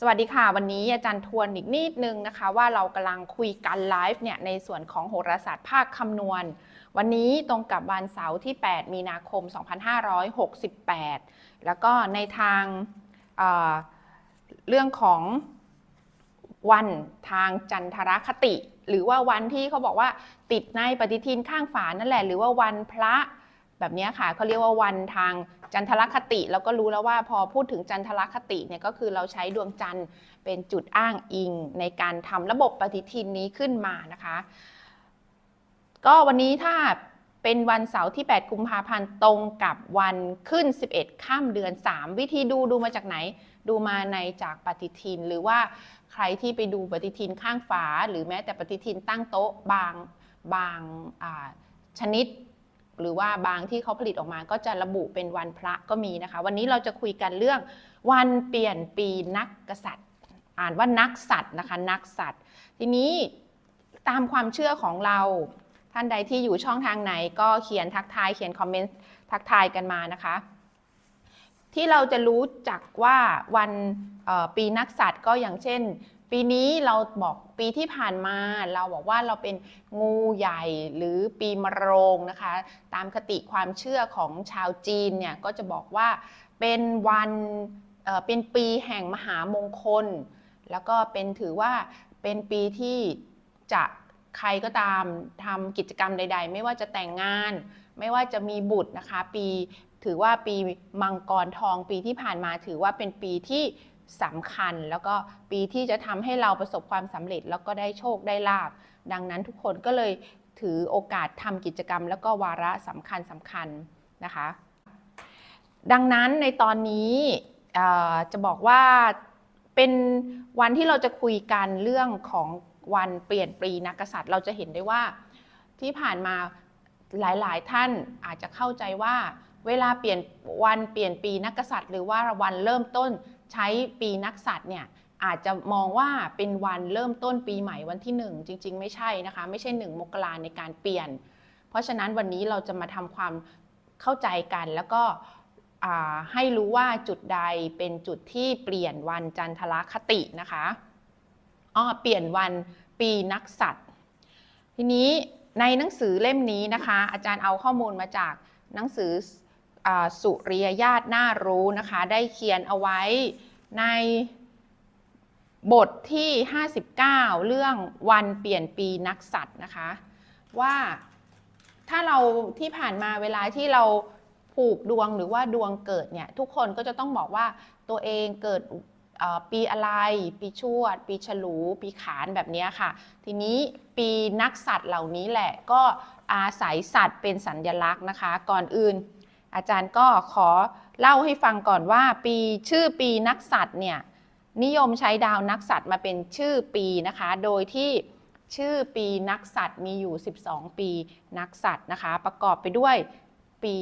สวัสดีค่ะ วันนี้อาจารย์ทวนอีกนิดนึงนะคะ ว่าเรากำลังคุยกันไลฟ์เนี่ยในส่วนของโหราศาสตร์ภาคคำนวณ วันนี้ตรงกับวันเสาร์ที่ 8 มีนาคม 2568 แล้วก็ในทางเเรื่องของวันทางจันทรคติ หรือว่าวันที่เขาบอกว่าติดในปฏิทินข้างฝานั่นแหละ หรือว่าวันพระ แบบนี้ค่ะเขาเรียกว่าวันทางจันทรคติ แล้วก็รู้แล้วว่าพอพูดถึงจันทรคติเนี่ยก็คือเราใช้ดวงจันทร์เป็นจุดอ้างอิง ในการทำระบบปฏิทินนี้ขึ้นมานะคะ ก็วันนี้ถ้าเป็นวันเสาร์ที่ 8 กุมภาพันธ์ตรงกับวันขึ้น 11 ข้ามเดือน 3 วิธีดูดูมาจากไหน ดูมาในจากปฏิทิน หรือว่าใครที่ไปดูปฏิทินข้างฝา หรือแม้แต่ปฏิทินตั้งโต๊ะบางบางชนิด หรือว่าบางที่เขาผลิตออกมาก็จะระบุเป็นวันพระก็มีนะคะ วันนี้เราจะคุยกันเรื่องวันเปลี่ยนปีนักกษัตริย์ อ่านว่านักสัตว์นะคะนักสัตว์ ทีนี้ตามความเชื่อของเราท่านใดที่อยู่ช่องทางไหนก็เขียนทักทายเขียนคอมเมนต์ทักทายกันมานะคะ ที่เราจะรู้จักว่าวันปีนักสัตว์ก็อย่างเช่น ปีนี้เราบอกปีที่ผ่านมาเราบอกว่าเราเป็นงูใหญ่หรือปีมะโรงนะคะ ตามคติความเชื่อของชาวจีนเนี่ยก็จะบอกว่าเป็นวันเเป็นปีแห่งมหามงคล แล้วก็เป็นถือว่าเป็นปีที่จะใครก็ตามทำกิจกรรมใด ๆ ไม่ว่าจะแต่งงาน ไม่ว่าจะมีบุตรนะคะ ปีถือว่าปีมังกรทองปีที่ผ่านมาถือว่าเป็นปีที่ สำคัญ แล้วก็ปีที่จะทำให้เราประสบความสำเร็จ แล้วก็ได้โชคได้ลาบ ดังนั้นทุกคนก็เลยถือโอกาสทำกิจกรรม แล้วก็วาระสำคัญสำคัญนะคะ ดังนั้นในตอนนี้จะบอกว่าเป็นวันที่เราจะคุยกันเรื่องของวันเปลี่ยนปีนักกษัตริย์ เราจะเห็นได้ว่าที่ผ่านมาหลายๆ ท่านอาจจะเข้าใจว่า เวลาเปลี่ยนวันเปลี่ยนปีนักกษัตริย์ หรือว่าวันเริ่มต้น ใช้ปีนักษัตริย์เนี่ยอาจจะมองว่าเป็นวันเริ่มต้นปีใหม่วันที่ 1 จริง ๆ ไม่ใช่นะคะ ไม่ใช่ 1 มกราในการเปลี่ยน เพราะฉะนั้นวันนี้เราจะมาทำความเข้าใจกันแล้วก็ให้รู้ว่าจุดใดเป็นจุดที่เปลี่ยนวันจันทรคตินะคะอ้อเปลี่ยนวันปีนักสัตว์ทีนี้ในหนังสือเล่มนี้นะคะ อาจารย์เอาข้อมูลมาจากหนังสือ สุริยญาติน่ารู้นะคะ ได้เขียนเอาไว้ในบทที่ 59 เรื่องวันเปลี่ยนปีนักสัตว์นะคะ ว่าถ้าเราที่ผ่านมาเวลาที่เราผูกดวงหรือว่าดวงเกิดเนี่ย ทุกคนก็จะต้องบอกว่าตัวเองเกิดปีอะไร ปีชวด ปีฉลู ปีขานแบบนี้ค่ะ ทีนี้ปีนักสัตว์เหล่านี้แหละก็อาศัยสัตว์เป็นสัญญลักษณ์นะคะ ก่อนอื่น อาจารย์ก็ขอเล่าให้ฟังก่อนว่า ปีชื่อปีนักสัตว์เนี่ยนิยมใช้ดาวนักสัตว์มาเป็นชื่อปีนะคะ โดยที่ชื่อปีนักสัตว์มีอยู่ 12 ปีนักสัตว์นะคะ ประกอบไปด้วย ปี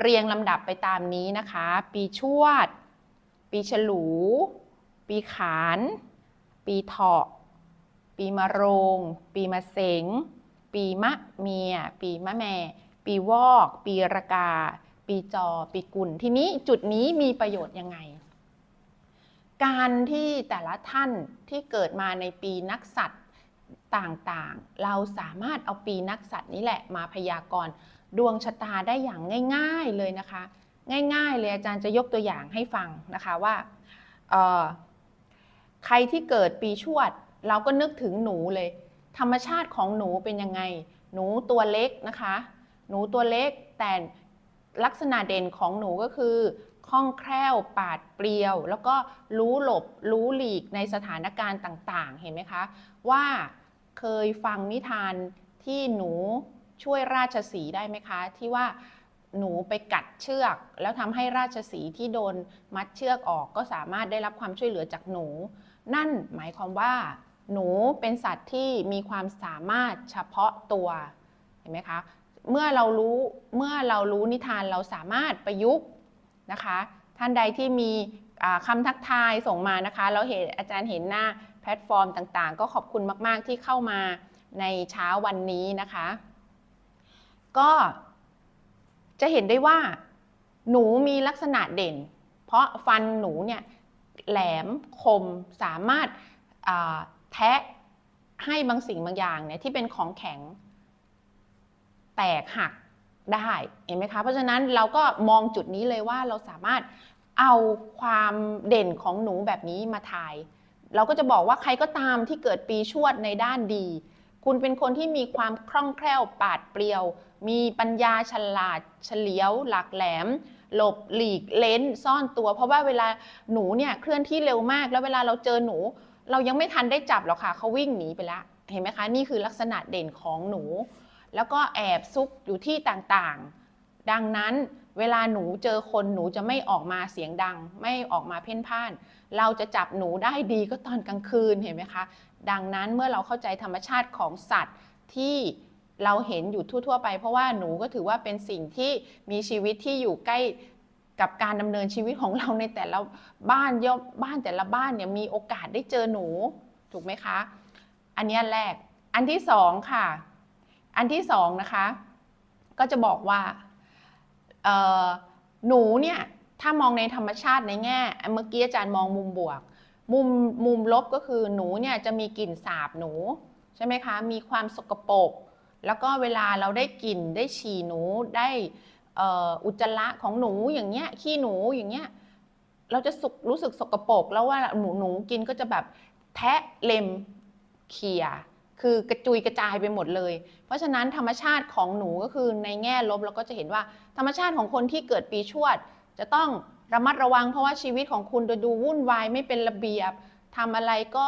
เรียงลำดับไปตามนี้นะคะ ปีชวด ปีฉลู ปีขาน ปีเถาะ ปีมะโรง ปีมะเสง ปีมะเมีย ปีมะแม่ ปีวอก ปีระกา ปีจอปีกุล ทีนี้จุดนี้มีประโยชน์ยังไง การที่แต่ละท่านที่เกิดมาในปีนักสัตว์ต่างๆ เราสามารถเอาปีนักสัตว์นี้แหละมาพยากรณ์ดวงชะตาได้อย่างง่าย ๆเลยนะคะ ง่ายๆเลยอาจารย์จะยกตัวอย่างให้ฟังนะคะว่าใครที่เกิดปีชวด เราก็นึกถึงหนูเลย ธรรมชาติของหนูเป็นยังไง หนูตัวเล็กนะคะ หนูตัวเล็กแต่ ลักษณะเด่นของหนูก็คือคล่องแคล่วปาดเปรียว แล้วก็รู้หลบรู้หลีกในสถานการณ์ต่าง ๆ เห็นไหมคะ ว่าเคยฟังนิทานที่หนูช่วยราชสีได้ไหมคะ ที่ว่าหนูไปกัดเชือก แล้วทำให้ราชสีที่โดนมัดเชือกออกก็สามารถได้รับความช่วยเหลือจากหนู นั่นหมายความว่า หนูเป็นสัตว์ที่มีความสามารถเฉพาะตัวเห็นไหมคะ เมื่อเรารู้เมื่อเรารู้นิทานเราสามารถประยุกต์นะคะ ท่านใดที่มีอ่าคำทักทายส่งมานะคะเราเห็นอาจารย์เห็นหน้าแพลตฟอร์มต่างๆ ก็ขอบคุณมาก ๆ ที่เข้ามาในเช้าวันนี้นะคะ ก็จะเห็นได้ว่า หนูมีลักษณะเด่น เพราะฟันหนูเนี่ยแหลมคมสามารถแทะให้บางสิ่งบางอย่างเนี่ยที่เป็นของแข็ง ตกหักได้เห็นไหมคะเพราะฉะนั้นเราก็มองจุดนี้เลยว่าเราสามารถเอาความเด่นของหนูแบบนี้มาทาย เราก็จะบอกว่าใครก็ตามที่เกิดปีชวดในด้านดี คุณเป็นคนที่มีความคล่องแคล่วปาดเปรียว มีปัญญาฉลาด เฉลียว หลักแหลม หลบหลีกเล้นซ่อนตัว เพราะว่าเวลาหนูเนี่ยเคลื่อนที่เร็วมาก แล้วเวลาเราเจอหนู เรายังไม่ทันได้จับหรอกค่ะเขาวิ่งหนีไปแล้วเห็นไหมคะ นี่คือลักษณะเด่นของหนู แล้วก็แอบซุกอยู่ที่ต่างๆ ดังนั้นเวลาหนูเจอคนหนูจะไม่ออกมาเสียงดัง ไม่ออกมาเพ่นพ่าน เราจะจับหนูได้ดีก็ตอนกลางคืนเห็นไหมคะ ดังนั้นเมื่อเราเข้าใจธรรมชาติของสัตว์ที่เราเห็นอยู่ทั่ว ๆ ไป เพราะว่าหนูก็ถือว่าเป็นสิ่งที่มีชีวิตที่อยู่ใกล้กับการดำเนินชีวิตของเราในแต่ละบ้านย่อมบ้านแต่ละบ้านเนี่ยมีโอกาสได้เจอหนูถูกไหมคะ อันนี้แรกอันที่สองค่ะ อันที่สองนะคะ ก็จะบอกว่าหนูเนี่ยถ้ามองในธรรมชาติในแง่เมื่อกี้อาจารย์มองมุมบวก มุมมุมลบก็คือหนูเนี่ยจะมีกลิ่นสาบหนูใช่ไหมคะมีความสกปรกแล้วก็เวลาเราได้กลิ่นได้ฉี่หนูได้อุจจาระของหนูอย่างเงี้ยขี้หนูอย่างเงี้ยเราจะสุกรู้สึกสกปรกแล้วว่าหนูหนูกินก็จะแบบแทะเล็มเขี่ย คือกระจุยกระจายไปหมดเลย เพราะฉะนั้นธรรมชาติของหนูก็คือในแง่ลบเราก็จะเห็นว่าธรรมชาติของคนที่เกิดปีชวด จะต้องระมัดระวังเพราะว่าชีวิตของคุณจะดูวุ่นวายไม่เป็นระเบียบทำอะไรก็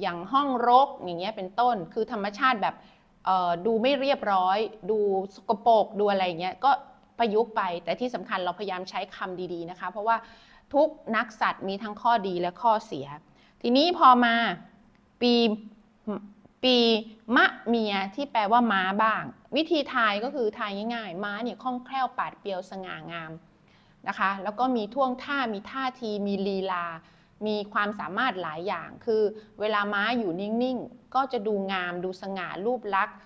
อย่างห้องรกอย่างเงี้ยเป็นต้น คือธรรมชาติแบบดูไม่เรียบร้อย ดูสกปรกดูอะไรเงี้ยก็ประยุกต์ไป แต่ที่สำคัญเราพยายามใช้คำดีๆนะคะ เพราะว่าทุกนักสัตว์มีทั้งข้อดีและข้อเสีย ทีนี้พอมาปี ปีมะเมียที่แปลว่าม้าบ้าง วิธีทายก็คือทายง่ายๆ ม้าเนี่ยคล่องแคล่วปาดเปรียวสง่างามนะคะ แล้วก็มีท่วงท่ามีท่าทีมีลีลา มีความสามารถหลายอย่าง คือเวลาม้าอยู่นิ่งๆ ก็จะดูงามดูสง่ารูปลักษณ์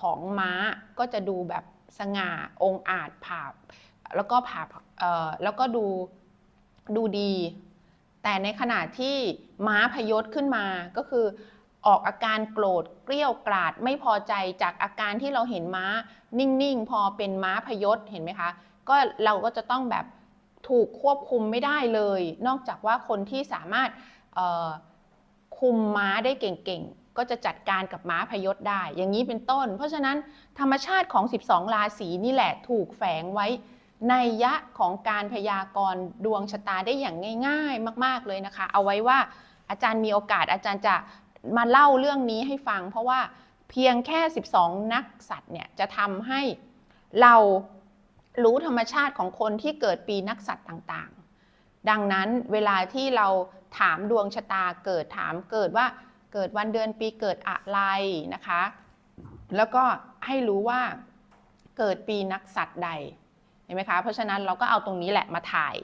ของม้าก็จะดูแบบสง่าองอาจผาแล้วก็ผาบเอ่อแล้วก็ดูดูดี แต่ในขณะที่ม้าพยศขึ้นมาก็คือ ออกอาการโกรธเกลี้ยวกราดไม่พอใจจากอาการที่เราเห็นม้า นิ่งๆ พอเป็นม้าพยศเห็นไหมคะ ก็เราก็จะต้องแบบถูกควบคุมไม่ได้เลย นอกจากว่าคนที่สามารถคุมม้าได้เก่งๆ ก็จะจัดการกับม้าพยศได้ อย่างนี้เป็นต้น เพราะฉะนั้นธรรมชาติของ 12 ราศีนี่แหละถูกแฝงไว้ในยะของการพยากรณ์ดวงชะตาได้อย่างง่าย ๆ มาก ๆเลยนะคะ เอาไว้ว่าอาจารย์มีโอกาสอาจารย์จะ มาเล่าเรื่องนี้ให้ฟัง เพราะว่าเพียงแค่ 12 นักสัตว์เนี่ยจะทำให้เรารู้ธรรมชาติของคนที่เกิดปีนักสัตว์ต่างๆ ดังนั้นเวลาที่เราถามดวงชะตาเกิดถามเกิดว่าเกิดวันเดือนปีเกิดอะไรนะคะ แล้วก็ให้รู้ว่าเกิดปีนักสัตว์ใดเห็นไหมคะ เพราะฉะนั้นเราก็เอาตรงนี้แหละมาถ่าย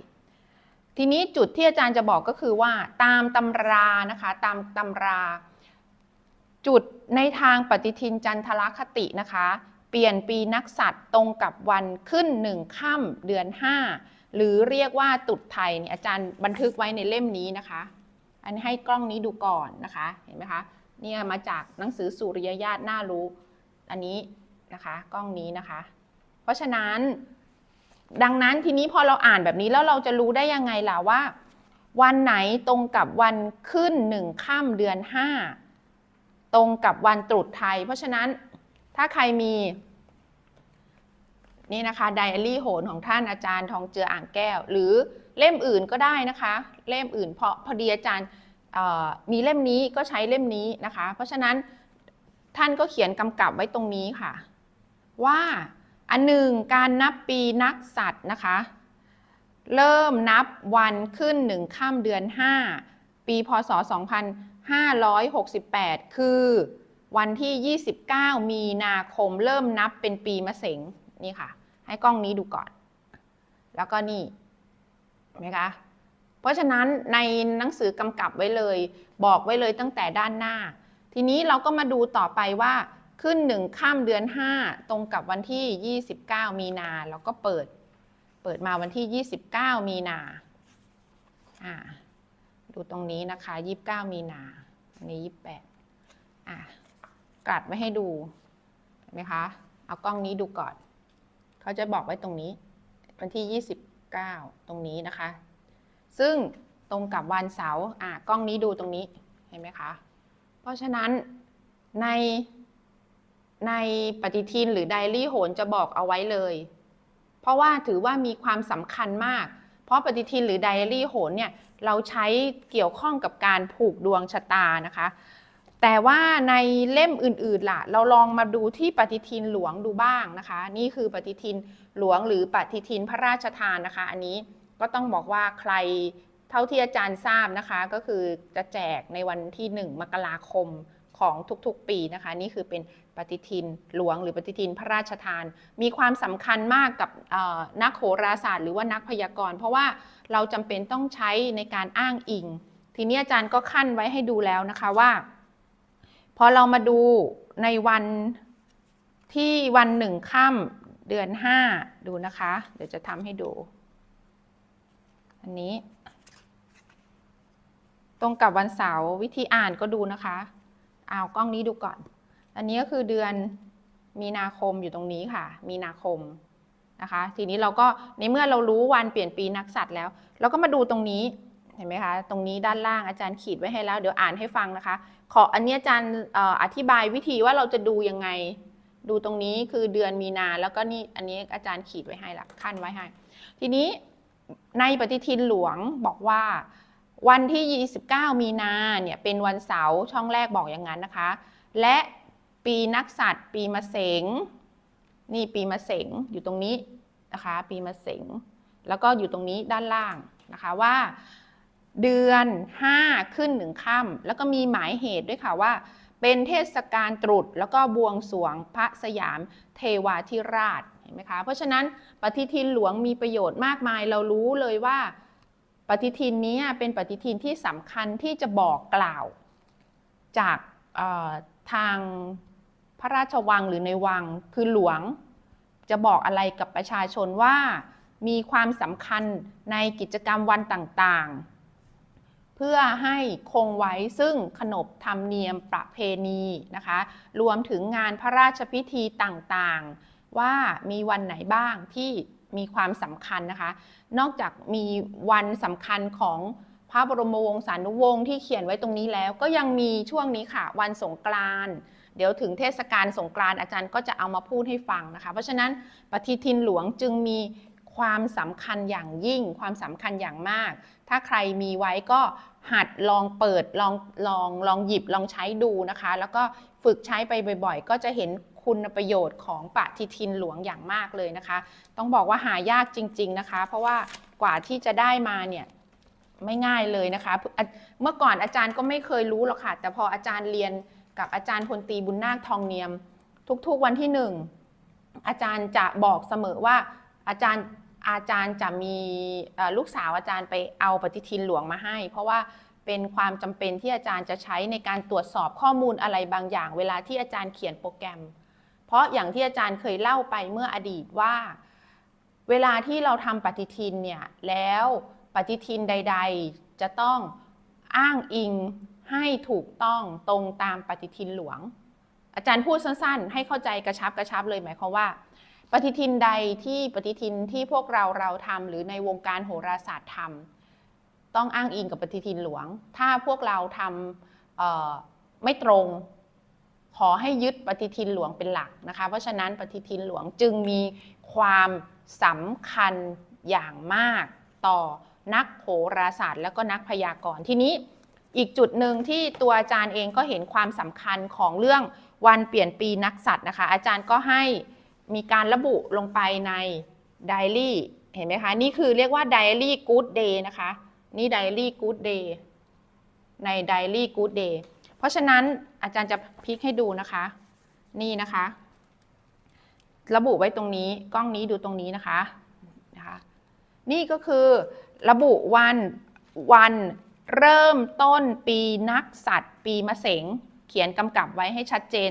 ทีนี้จุดที่อาจารย์จะบอกก็คือว่าตามตำรานะคะ ตามตำรา จุดในทางปฏิทินจันทรคตินะคะ เปลี่ยนปีนักสัตว์ตรงกับวันขึ้นหนึ่งค่ำเดือน 5 หรือเรียกว่าตรุษไทยเนี่ยอาจารย์บันทึกไว้ในเล่มนี้นะคะ อันให้กล้องนี้ดูก่อนนะคะเห็นไหมคะเนี่ยมาจากหนังสือสุริยญาติน่ารู้ อันนี้นะคะกล้องนี้นะคะ เพราะฉะนั้นดังนั้นทีนี้พอเราอ่านแบบนี้แล้วเราจะรู้ได้ยังไงล่ะว่า วันไหนตรงกับวันขึ้นหนึ่งค่ำเดือน5 ตรงกับวันตรุษไทย เพราะฉะนั้นถ้าใครมีนี่นะคะไดอารี่โหนของท่านอาจารย์ทองเจืออ่างแก้ว หรือเล่มอื่นก็ได้นะคะ เล่มอื่นเพราะพอดีอาจารย์มีเล่มนี้ก็ใช้เล่มนี้นะคะ เพราะฉะนั้นท่านก็เขียนกำกับไว้ตรงนี้ค่ะ ว่าอันหนึ่งการนับปีนักสัตว์นะคะ เริ่มนับวันขึ้นหนึ่งข้ามเดือน 5 ปีพศ 2568 คือวันที่ 29 มีนาคมเริ่มนับเป็นปีมะเสงนี่ค่ะ ให้กล้องนี้ดูก่อน แล้วก็นี่เห็นไหมคะเพราะฉะนั้นในหนังสือกำกับไว้เลย บอกไว้เลยตั้งแต่ด้านหน้า ทีนี้เราก็มาดูต่อไปว่าขึ้นหนึ่งข้ามเดือน 5 ตรงกับวันที่ 29 มีนาเราก็เปิด เปิดมาวันที่ 29 มีนาอ่า ดูตรงนี้นะคะ29มีนาอันนี้28อะกลัดไว้ให้ดูเห็นไหมคะ เอากล้องนี้ดูก่อน เขาจะบอกไว้ตรงนี้ วันที่29ตรงนี้นะคะ ซึ่งตรงกับวันเสาร์อะกล้องนี้ดูตรงนี้เห็นไหมคะ เพราะฉะนั้นในในปฏิทินหรือไดอารี่โหนจะบอกเอาไว้เลย เพราะว่าถือว่ามีความสำคัญมาก เพราะปฏิทินหรือไดอารี่โหนเนี่ยเราใช้เกี่ยวข้องกับการผูกดวงชะตานะคะ แต่ว่าในเล่มอื่นๆล่ะ เราลองมาดูที่ปฏิทินหลวงดูบ้างนะคะ นี่คือปฏิทินหลวงหรือปฏิทินพระราชทานนะคะ อันนี้ก็ต้องบอกว่าใครเท่าที่อาจารย์ทราบนะคะ ก็คือจะแจกในวันที่ 1 มกราคม ของทุกๆปีนะคะ นี่คือเป็นปฏิทินหลวงหรือปฏิทินพระราชทาน มีความสำคัญมากกับนักโหราศาสตร์หรือว่านักพยากรณ์เพราะว่าเราจำเป็นต้องใช้ในการอ้างอิง ทีนี้อาจารย์ก็ขั้นไว้ให้ดูแล้วนะคะว่า พอเรามาดูในวันที่วันหนึ่งค่ำเดือนห้าดูนะคะ เดี๋ยวจะทำให้ดู อันนี้ ตรงกับวันเสาร์วิธีอ่านก็ดูนะคะ เอากล้องนี้ดูก่อน อันนี้ก็คือเดือนมีนาคมอยู่ตรงนี้ค่ะ มีนาคมนะคะ ทีนี้เราก็ในเมื่อเรารู้วันเปลี่ยนปีนักสัตว์แล้ว เราก็มาดูตรงนี้เห็นไหมคะ ตรงนี้ด้านล่างอาจารย์ขีดไว้ให้แล้ว เดี๋ยวอ่านให้ฟังนะคะ ขออันนี้อาจารย์เอ่ออธิบายวิธีว่าเราจะดูยังไง ดูตรงนี้คือเดือนมีนา แล้วก็นี่อันนี้อาจารย์ขีดไว้ให้ละขั้นไว้ให้ ทีนี้ในปฏิทินหลวงบอกว่า วันที่ 29 มีนาเนี่ยเป็นวันเสาร์ช่องแรกบอกอย่างนั้นนะคะ และปีนักสัตว์ปีมะเสงนี่ปีมะเสงอยู่ตรงนี้นะคะ ปีมะเสงแล้วก็อยู่ตรงนี้ด้านล่างนะคะว่าเดือน 5 ขึ้นหนึ่งค่ำแล้วก็มีหมายเหตุด้วยค่ะว่า เป็นเทศกาลตรุษแล้วก็บวงสวงพระสยามเทวาธิราชเห็นไหมคะเพราะฉะนั้นปฏิทินหลวงมีประโยชน์มากมายเรารู้เลยว่า ปฏิทินนี้เป็นปฏิทินที่สำคัญที่จะบอกกล่าวจากทางพระราชวังหรือในวังคือหลวง จะบอกอะไรกับประชาชนว่ามีความสำคัญในกิจกรรมวันต่างๆ เพื่อให้คงไว้ซึ่งขนบธรรมเนียมประเพณีนะคะ รวมถึงงานพระราชพิธีต่างๆ ว่ามีวันไหนบ้างที่ มีความสำคัญนะคะ นอกจากมีวันสำคัญของพระบรมวงศานุวงศ์ที่เขียนไว้ตรงนี้แล้ว ก็ยังมีช่วงนี้ค่ะ วันสงกรานต์เดี๋ยวถึงเทศกาลสงกรานต์อาจารย์ก็จะเอามาพูดให้ฟังนะคะ เพราะฉะนั้นปฏิทินหลวงจึงมีความสำคัญอย่างยิ่ง ความสำคัญอย่างมาก ถ้าใครมีไว้ก็หัดลองเปิดลองลองลองหยิบลองใช้ดูนะคะ แล้วก็ฝึกใช้ไปบ่อย ๆ ก็จะเห็น คุณประโยชน์ของปฏิทินหลวงอย่างมากเลยนะคะ ต้องบอกว่าหายากจริง ๆนะคะ เพราะว่ากว่าที่จะได้มาเนี่ยไม่ง่ายเลยนะคะ เมื่อก่อนอาจารย์ก็ไม่เคยรู้หรอกค่ะ แต่พออาจารย์เรียนกับอาจารย์พลตีบุญนาคทองเนียม ทุกๆวันที่หนึ่งอาจารย์จะบอกเสมอว่าอาจารย์อาจารย์จะมีลูกสาวอาจารย์ไปเอาปฏิทินหลวงมาให้ เพราะว่าเป็นความจำเป็นที่อาจารย์จะใช้ในการตรวจสอบข้อมูลอะไรบางอย่าง เวลาที่อาจารย์เขียนโปรแกรม ราะอย่างที่อาจารย์เคยเล่าไปเมื่ออดีตว่า เวลาที่เราทำปฏิทินเนี่ยแล้วปฏิทินใด ๆ จะต้องอ้างอิงให้ถูกต้องตรงตามปฏิทินหลวง อาจารย์พูดสั้นๆ ให้เข้าใจกระชับกระชับเลยหมายความว่า ปฏิทินใดที่ปฏิทินที่พวกเราเราทำหรือในวงการโหราศาสตร์ทำต้องอ้างอิงกับปฏิทินหลวง ถ้าพวกเราทำไม่ตรง ขอให้ยึดปฏิทินหลวงเป็นหลักนะคะ เพราะฉะนั้นปฏิทินหลวงจึงมีความสำคัญอย่างมากต่อนักโหราศาสตร์ และก็นักพยากรณ์ทีนี้อีกจุดหนึ่งที่ตัวอาจารย์เองก็เห็นความสำคัญของเรื่องวันเปลี่ยนปีนักสัตว์นะคะ อาจารย์ก็ให้มีการระบุลงไปในไดอารี่เห็นไหมคะ นี่คือเรียกว่าไดอารี่กู๊ดเดย์นะคะ นี่ไดอารี่กู๊ดเดย์ในไดอารี่กู๊ดเดย์ ราะฉะนั้นอาจารย์จะพลิกให้ดูนะคะ นี่นะคะ ระบุไว้ตรงนี้กล้องนี้ดูตรงนี้นะคะนะคะ นี่ก็คือระบุวันวันเริ่มต้นปีนักสัตว์ปีมะเสงเขียนกำกับไว้ให้ชัดเจน